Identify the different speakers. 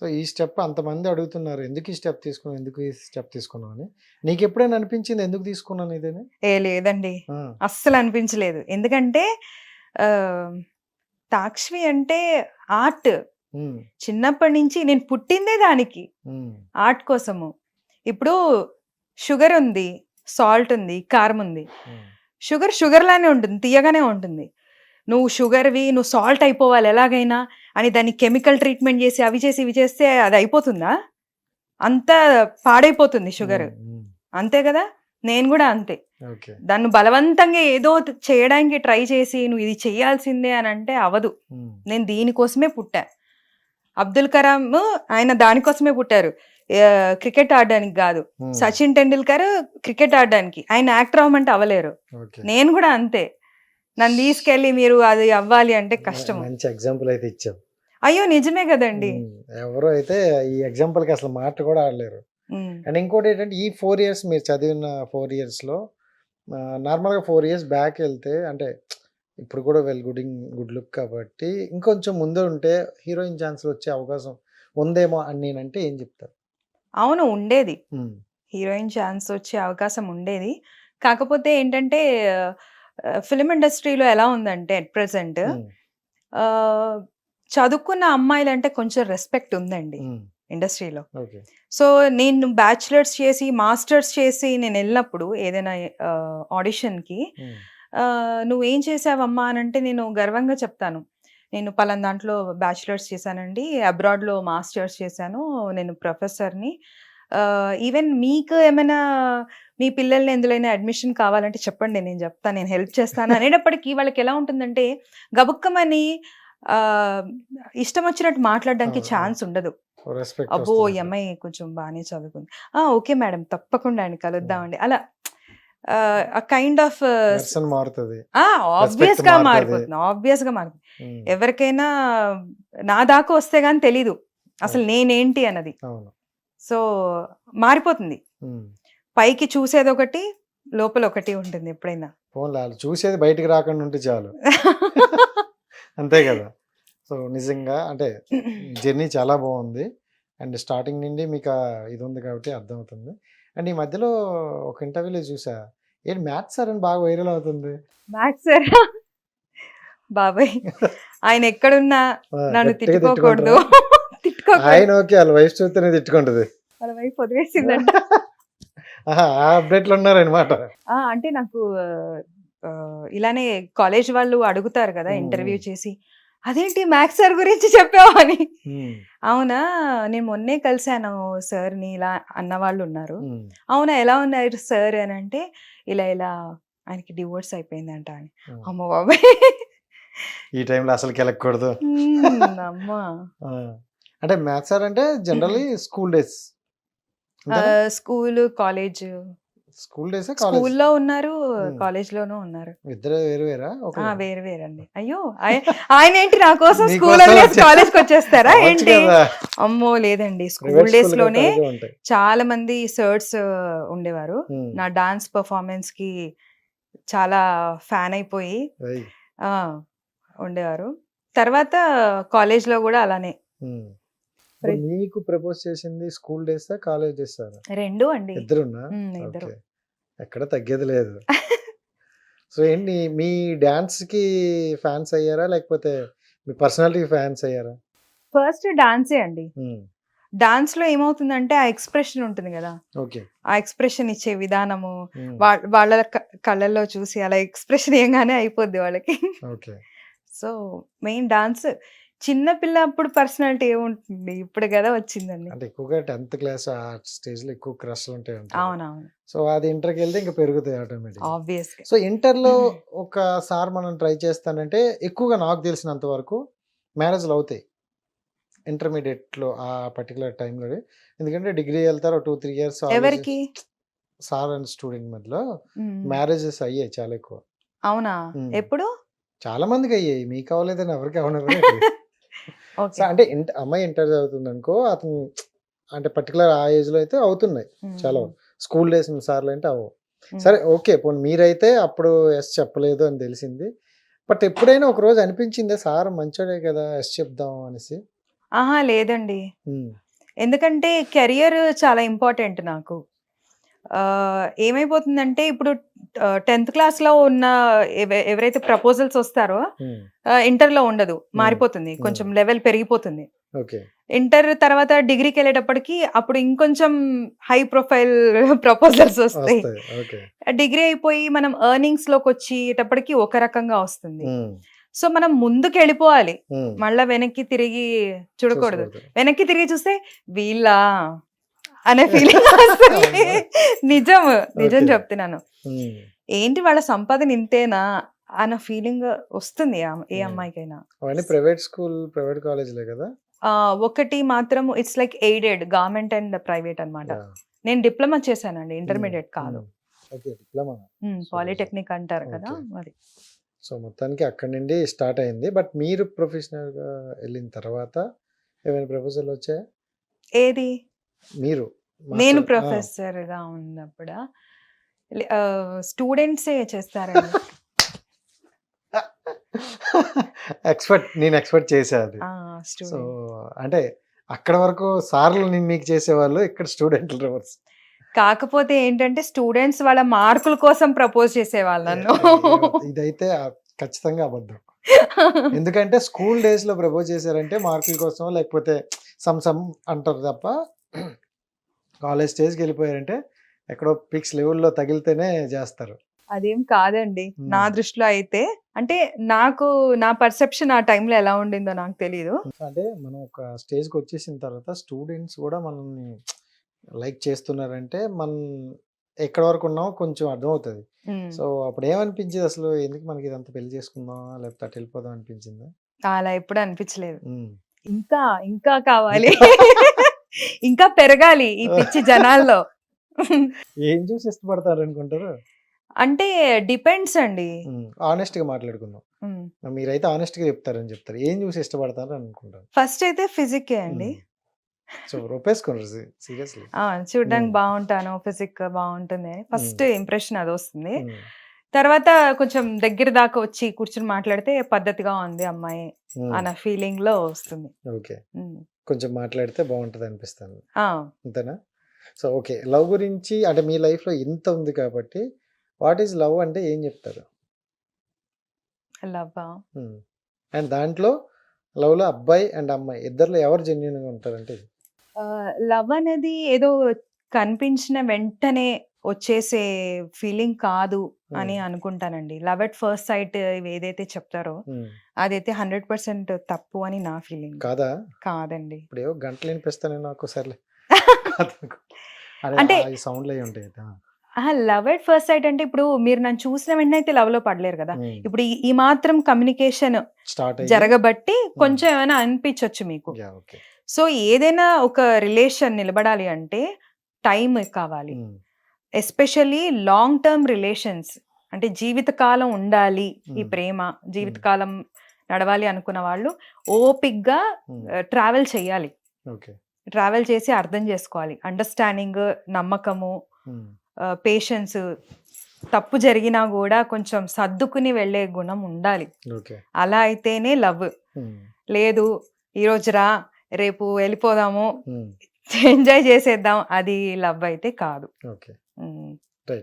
Speaker 1: So ఈ step అంతమంది అడుగుతున్నారు ఎందుకు ఈ స్టెప్ తీసుకున్నావు ఎందుకు ఈ స్టెప్ తీసుకున్నావు అని. నీకు ఎప్పుడైనా అనిపించింది ఎందుకు తీసుకున్నాను ఇదేని?
Speaker 2: ఏ లేదండి. అస్సలు అనిపించలేదు. ఎందుకంటే ఆ, తాక్ష్వి అంటే ఆర్ట్. చిన్నప్పటి నుంచి నేను పుట్టిందే దానికి. ఆర్ట్ కోసము. ఇప్పుడు షుగర్ ఉంది సాల్ట్ ఉంది కారం ఉంది. షుగర్ షుగర్ లానే ఉంటుంది తీయగానే ఉంటుంది. నువ్వు షుగర్వి నువ్వు సాల్ట్ అయిపోవాలి ఎలాగైనా. అని దాన్ని కెమికల్ ట్రీట్మెంట్ చేసి అవి చేసి ఇవి చేస్తే అది అయిపోతుందా? అంత పాడైపోతుంది షుగర్. అంతే కదా? నేను కూడా అంతే. దాన్ని బలవంతంగా ఏదో చేయడానికి ట్రై చేసి నువ్వు ఇది చేయాల్సిందే అని అంటే అవదు నేను దీనికోసమే పుట్టా. అబ్దుల్ కలాం ఆయన దానికోసమే పుట్టారు. క్రికెట్ ఆడడానికి కాదు. సచిన్ టెండూల్కర్ క్రికెట్ ఆడడానికి. ఆయన యాక్టర్ అవ్వమంటే అవ్వలేరు. నేను కూడా అంతే. నన్ను తీసుకెళ్ళి మీరు అది అవ్వాలి అంటే కష్టం
Speaker 1: మంచి ఎగ్జాంపుల్ అయితే ఇచ్చావు.
Speaker 2: అయ్యో! నిజమే కదండి.
Speaker 1: ఎవరు అయితే ఈ ఎగ్జాంపుల్కి అసలు మాట కూడా ఆడలేరు. అండ్ ఇంకోటి ఏంటంటే ఈ ఫోర్ ఇయర్స్ మీరు చదివిన ఫోర్ ఇయర్స్లో నార్మల్గా ఫోర్ ఇయర్స్ బ్యాక్ వెళ్తే అంటే ఇప్పుడు కూడా వెల్ గుడింగ్ గుడ్ లుక్ కాబట్టి ఇంకొంచెం ముందే ఉంటే హీరోయిన్ ఛాన్స్లు వచ్చే అవకాశం ఉందేమో అని నేనంటే ఏం చెప్తారు
Speaker 2: అవును ఉండేది. హీరోయిన్ ఛాన్స్ వచ్చే అవకాశం ఉండేది. కాకపోతే ఏంటంటే ఫిలిం ఇండస్ట్రీలో ఎలా ఉందంటే అట్ ప్రెసెంట్
Speaker 1: ఉమ్,
Speaker 2: చదువుకున్న అమ్మాయిలు అంటే కొంచెం రెస్పెక్ట్ ఉందండి ఇండస్ట్రీలో. సో నేను బ్యాచులర్స్ చేసి మాస్టర్స్ చేసి నేను వెళ్ళినప్పుడు ఏదైనా ఆడిషన్కి నువ్వు ఏం చేసావమ్మా? అని అంటే నేను గర్వంగా చెప్తాను. నేను పలానా దాంట్లో బ్యాచులర్స్ చేశానండి. అబ్రాడ్లో మాస్టర్స్ చేశాను. నేను ప్రొఫెసర్ని ఈవెన్ మీకు ఏమైనా మీ పిల్లల్ని ఎందులోనే అడ్మిషన్ కావాలంటే చెప్పండి నేను చెప్తాను నేను హెల్ప్ చేస్తాను అనేటప్పటికీ వాళ్ళకి ఎలా ఉంటుందంటే గబుక్కమని ఇష్టం వచ్చినట్టు మాట్లాడడానికి ఛాన్స్ ఉండదు. అబ్బో ఈ అమ్మాయి కొంచెం బాగానే చదువుకుంది. ఆ ఓకే మేడం తప్పకుండా అండి కలుద్దామండి అలా కైండ్ ఆఫ్
Speaker 1: మారుతుంది.
Speaker 2: ఆబ్వియస్గా
Speaker 1: మారుతది.
Speaker 2: మారిపోతుంది ఆబ్వియస్గా మారిపోతుంది.
Speaker 1: ఉమ్,
Speaker 2: ఎవరికైనా నా దాకా వస్తే గానీ తెలీదు. అసలు నేనేంటి అన్నది. సో మారిపోతుంది. పైకి చూసేది ఒకటి లోపల ఒకటి ఉంటుంది ఎప్పుడైనా.
Speaker 1: చూసేది బయటికి రాకుండా ఉంటే చాలు. అంతే కదా. సో నిజంగా అంటే జర్నీ చాలా బాగుంది. అండ్ స్టార్టింగ్ నుండి మీకు ఇది ఉంది కాబట్టి అర్థమవుతుంది. అండ్ ఈ మధ్యలో ఒక ఇంటర్వ్యూలో చూసా ఏంటి మ్యాథ్స్ సార్ అని బాగా వైరల్ అవుతుంది.
Speaker 2: Maths sir? బాబాయ్. ఆయన ఎక్కడున్నా నన్ను తిట్టుకోకూడదు.
Speaker 1: ఆయన ఓకే వాళ్ళ వైఫ్ చూస్తేనే తిట్టుకుంటది.
Speaker 2: వాళ్ళ వైపు వదిలేసిందంట.
Speaker 1: అప్డేట్లు ఉన్నారనమాట
Speaker 2: అంటే నాకు ఇలానే కాలేజ్ వాళ్ళు అడుగుతారు కదా. ఇంటర్వ్యూ చేసి అదేంటి మ్యాథ్స్ సార్ గురించి చెప్పావు అని అవునా నేను మొన్నే కలిశాను సార్ని ఇలా అన్న వాళ్ళు ఉన్నారు. అవునా ఎలా ఉన్నారు సార్? అని అంటే ఇలా ఇలా ఆయనకి డివోర్స్ అయిపోయిందంట అని. అమ్మ బాబాయ్!
Speaker 1: ఈ టైంలో అసలు కెలకూడదు
Speaker 2: మ్మ్, అమ్మా.
Speaker 1: అంటే మ్యాథ్స్ సార్ అంటే generally school days.
Speaker 2: School college.
Speaker 1: School days college?
Speaker 2: స్కూల్లో ఉన్నారు. కాలేజ్ లోనూ ఉన్నారు.
Speaker 1: ఇద్దరు వేరు వేరా?
Speaker 2: వేరు వేరండి. అయ్యో ఆయ- ఆయన ఏంటి నా కోసం స్కూల్
Speaker 1: వచ్చే-
Speaker 2: కాలేజ్కి వచ్చేస్తారా ఏంటి. అమ్మో లేదండి. స్కూల్
Speaker 1: డేస్లోనే.
Speaker 2: చాలా మంది సర్ట్స్ ఉండేవారు. నా డాన్స్ పర్ఫార్మెన్స్కి చాలా ఫ్యాన్ అయిపోయి ఉండేవారు. తర్వాత కాలేజ్లో కూడా అలానే.
Speaker 1: మీకు ప్రపోజ్ చేసింది స్కూల్ డేస్ కాలేజ్ డేస్
Speaker 2: రెండు అండి.
Speaker 1: ఇద్దరున్నా?
Speaker 2: ఇద్దరు.
Speaker 1: ఎక్కడ తగ్గేది లేదు. సో ఏంటి మీ డాన్స్కి ఫ్యాన్స్ అయ్యారా? లేకపోతే మీ పర్సనాలిటీ ఫ్యాన్స్ అయ్యారా?
Speaker 2: ఫస్ట్ డాన్సే అండి. డాన్స్లో ఏమవుతుందంటే ఆ ఎక్స్ప్రెషన్ ఉంటుంది కదా.
Speaker 1: ఓకే.
Speaker 2: ఆ ఎక్స్ప్రెషన్ ఇచ్చే విధానము వాళ్ళ కళ్ళల్లో చూసి అలా ఎక్స్ప్రెషన్ ఏంగానే అయిపోద్ది వాళ్ళకి.
Speaker 1: ఓకే.
Speaker 2: సో మెయిన్ డాన్స్ చిన్న పిల్ల అప్పుడు పర్సనాలిటీ ఏముంటుంది ఇప్పుడు కదా వచ్చిందండి.
Speaker 1: అంటే ఎక్కువగా టెన్త్ క్లాస్ ఆ స్టేజ్లో ఎక్కువ క్రష్ ఉంటాయి.
Speaker 2: అవునవును.
Speaker 1: సో అది ఇంటర్కి వెళ్తే ఇంకా పెరుగుతాయి ఆటోమేటిక్
Speaker 2: ఆబ్వియస్
Speaker 1: సో ఇంటర్లో ఒకసారి మనం ట్రై చేస్తానంటే ఎక్కువగా నాకు తెలిసినంత వరకు మ్యారేజ్లు అవుతాయి. ఇంటర్మీడియట్లో ఆ పర్టికులర్ టైంలో ఎందుకంటే డిగ్రీ వెళ్తారు టూ త్రీ ఇయర్స్
Speaker 2: ఎవరికి?
Speaker 1: సార్ అండ్ స్టూడెంట్ మధ్యలో. మ్యారేజెస్ అయ్యాయి చాలా ఎక్కువ.
Speaker 2: అవునా. ఎప్పుడు?
Speaker 1: చాలా మందికి అయ్యాయి. మీకు అవ్వలేదని ఎవరికి అవనరు అంటే అమ్మాయి ఇంటర్ చదువుతుంది అనుకో అతను అంటే పర్టికులర్ ఆ ఏజ్లో అయితే అవుతున్నాయి చాలా స్కూల్ డేస్ సార్లు అంటే అవ్వవు. సరే ఓకే పోనీ మీరైతే అప్పుడు ఎస్ చెప్పలేదు అని తెలిసింది. బట్ ఎప్పుడైనా ఒక రోజు అనిపించిందే సార్ మంచోడే కదా ఎస్ చెప్దాం అనేసి?
Speaker 2: ఆహా లేదండి. ఎందుకంటే కెరియర్ చాలా ఇంపార్టెంట్ నాకు. ఏమైపోతుందంటే ఇప్పుడు టెన్త్ క్లాస్లో ఉన్న ఎవ- ఎవరైతే ప్రపోజల్స్ వస్తారో
Speaker 1: ఉమ్,
Speaker 2: ఆ, ఇంటర్లో ఉండదు మారిపోతుంది కొంచెం లెవెల్ పెరిగిపోతుంది. ఇంటర్ తర్వాత డిగ్రీకి వెళ్ళేటప్పటికి అప్పుడు ఇంకొంచెం హై ప్రొఫైల్ ప్రపోజల్స్ వస్తాయి. డిగ్రీ అయిపోయి మనం ఎర్నింగ్స్లోకి వచ్చేటప్పటికి ఒక రకంగా వస్తుంది. సో మనం ముందుకు వెళ్ళిపోవాలి మళ్ళా వెనక్కి తిరిగి చూడకూడదు. వెనక్కి తిరిగి చూస్తే వీళ్ళ? అనే ఫీలింగ్ వస్తుంది. నిజం నిజం. చెప్తున్నాను. ఏంటి వాళ్ళ సంపాదన ఇంతేనా అన్న ఫీలింగ్ వస్తుంది ఏ. అమ్మాయికైనా.
Speaker 1: ప్రైవేట్ స్కూల్ ప్రైవేట్ కాలేజ్లే కదా?
Speaker 2: ఒకటి మాత్రం it's like aided government and private అన్నమాట.
Speaker 1: Yeah.
Speaker 2: నేను డిప్లొమా చేశానండి ఇంటర్మీడియట్ కాదు. పాలిటెక్నిక్ అంటారు కదా. అది
Speaker 1: సో మొత్తానికి అక్కడి నుండి స్టార్ట్ అయింది. బట్ మీరు ప్రొఫెషనల్గా వెళ్ళిన తర్వాత ఏమైనా ప్రపోజల్ వచ్చాయా?
Speaker 2: ఏది?
Speaker 1: మీరు.
Speaker 2: నేను ప్రొఫెసర్గా ఉన్నప్పుడు? స్టూడెంట్సే చేస్తారండి.
Speaker 1: ఎక్స్పెక్ట్ నేను ఎక్స్పెక్ట్ చేసా అది. సో అంటే అక్కడ వరకు సార్లు నేను మీకు చేసేవాళ్ళు ఇక్కడ స్టూడెంట్లు రివర్స్
Speaker 2: కాకపోతే ఏంటంటే స్టూడెంట్స్ వాళ్ళ మార్కుల కోసం ప్రపోజ్ చేసేవాళ్ళు నన్ను.
Speaker 1: ఇదైతే ఖచ్చితంగా అబద్ధం. ఎందుకంటే స్కూల్ డేస్లో ప్రపోజ్ చేశారంటే మార్కుల కోసం లేకపోతే సమ్ సమ్ అంటారు తప్ప కాలేజ్ స్టేజ్కి వెళ్ళిపోయారంటే ఎక్కడో పిక్స్ లెవెల్లో తగిలితేనే చేస్తారు.
Speaker 2: అదేం కాదండి. నా దృష్టిలో అయితే అంటే నాకు నా పర్సెప్షన్ ఆ టైంలో ఎలా ఉండిందో నాకు తెలియదు
Speaker 1: అంటే మనం ఒక స్టేజ్కి వచ్చేసిన తర్వాత స్టూడెంట్స్ కూడా మనల్ని లైక్ చేస్తున్నారంటే మనం ఎక్కడ వరకు ఉన్నామో కొంచెం అర్థమవుతుంది. సో అప్పుడు ఏమనిపించింది అసలు? ఎందుకు మనకి ఇదంతా పెళ్ళి చేసుకుందాం లేకపోతే అటు వెళ్ళిపోదాం అనిపించిందా?
Speaker 2: అలా ఎప్పుడు అనిపించలేదు. ఇంకా ఇంకా కావాలి. ఇంకా పెరగాలి ఈ పిచ్చి జనాల్లో.
Speaker 1: ఏం చూసి ఇష్టపడతారు అనుకుంటారు
Speaker 2: అంటే డిపెండ్స్ అండి.
Speaker 1: ఆనెస్ట్గా మాట్లాడుకుందాం. మీరైతే ఆనెస్ట్గా చెప్తారని చెప్తారు. ఏం చూసి ఇష్టపడతారు అని అనుకుంటారు
Speaker 2: ఫస్ట్ అయితే ఫిజిక్ అండి.
Speaker 1: So seriously.
Speaker 2: చూడ్డానికి. బాగుంటాను ఫిజిక్ బాగుంటుంది అని. ఫస్ట్ ఇంప్రెషన్ అది వస్తుంది. తర్వాత కొంచెం దగ్గర దాకా వచ్చి కూర్చుని మాట్లాడితే పద్ధతిగా ఉంది అమ్మాయి అన్న ఫీలింగ్లో వస్తుంది.
Speaker 1: ఓకే.
Speaker 2: ఉమ్.
Speaker 1: కొంచెం మాట్లాడితే బాగుంటది అనిపిస్తుంది. అంతేనా? So okay. లవ్ గురించి అంటే మీ లైఫ్లో ఇంత ఉంది కాబట్టి వాట్ ఈజ్ లవ్ అంటే ఏం చెప్తారు?
Speaker 2: love ఆ?
Speaker 1: అండ్ దాంట్లో లవ్లో అబ్బాయి అండ్ అమ్మాయి ఇద్దరిలో ఎవరు జెన్యున్గా ఉంటారంటే?
Speaker 2: లవ్ అనేది ఏదో కనిపించిన వెంటనే వచ్చేసే ఫీలింగ్ కాదు అని. అనుకుంటానండి. లవ్ ఎట్ ఫస్ట్ సైట్ ఏదైతే చెప్తారో. అదైతే హండ్రెడ్ పర్సెంట్ తప్పు అని నా ఫీలింగ్.
Speaker 1: కాదా?
Speaker 2: కాదండి.
Speaker 1: ఇప్పుడు గంటలు వినిపిస్తాను నాకు సర్లే
Speaker 2: అంటే-
Speaker 1: అయి ఉంటాయి
Speaker 2: లవ్ ఎట్ ఫస్ట్ సైట్ అంటే ఇప్పుడు మీరు నన్ను చూసిన వెంటనే అయితే లవ్లో పడలేరు కదా. ఇప్పుడు ఈ- మాత్రం కమ్యూనికేషన్
Speaker 1: స్టార్ట్
Speaker 2: జరగబట్టి కొంచెం ఏమైనా అనిపించవచ్చు మీకు. సో ఏదైనా ఒక రిలేషన్ నిలబడాలి అంటే టైం కావాలి. ఎస్పెషల్లీ లాంగ్ టర్మ్ రిలేషన్స్ అంటే జీవితకాలం ఉండాలి ఈ. ప్రేమ జీవితకాలం నడవాలి అనుకున్న వాళ్ళు ఓపిక్గా ట్రావెల్ చేయాలి. ట్రావెల్ చేసి అర్థం చేసుకోవాలి. అండర్స్టాండింగ్ నమ్మకము పేషెన్స్ తప్పు జరిగినా కూడా కొంచెం సర్దుకుని వెళ్ళే గుణం ఉండాలి. అలా అయితేనే లవ్. లేదు ఈ రోజు రా రేపు వెళ్ళిపోదాము ఎంజాయ్ చేసేద్దాం అది లవ్ అయితే కాదు.
Speaker 1: ఓకే
Speaker 2: ఉమ్.